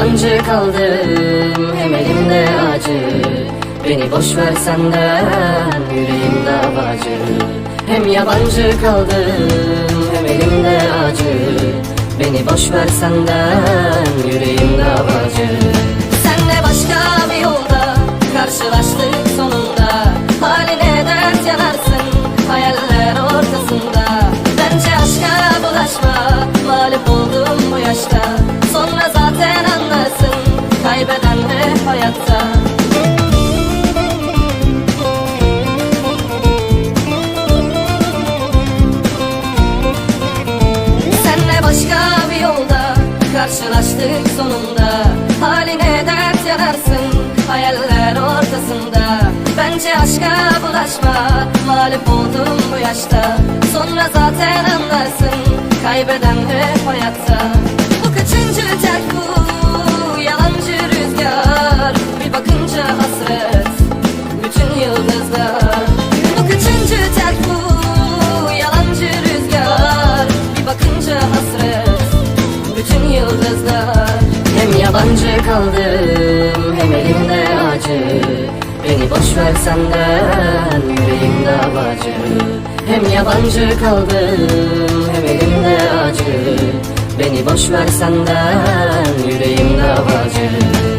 Yabancı kaldım hem elimde acı. Beni boş versen de yüreğim davacı. Hem yabancı kaldım hem elimde acı. Beni boş versen de yüreğim davacı. Senle başka bir yolda karşılaştık sonunda. Haline dert yanarsın hayaller ortasında. Bence aşka bulaşma Mağlup oldum bu yaşta hayatta. Senle başka bir yolda Karşılaştık sonunda. Haline dert yanarsın Hayaller ortasında. Bence aşka bulaşma Mağlup oldum bu yaşta. Sonra zaten anlarsın Kaybeden hep hayatta yabancı kaldım. Hem elimde acı. Beni boş versen de yüreğim davacı Hem yabancı kaldım hem elimde acı. Beni boş versen de yüreğim davacı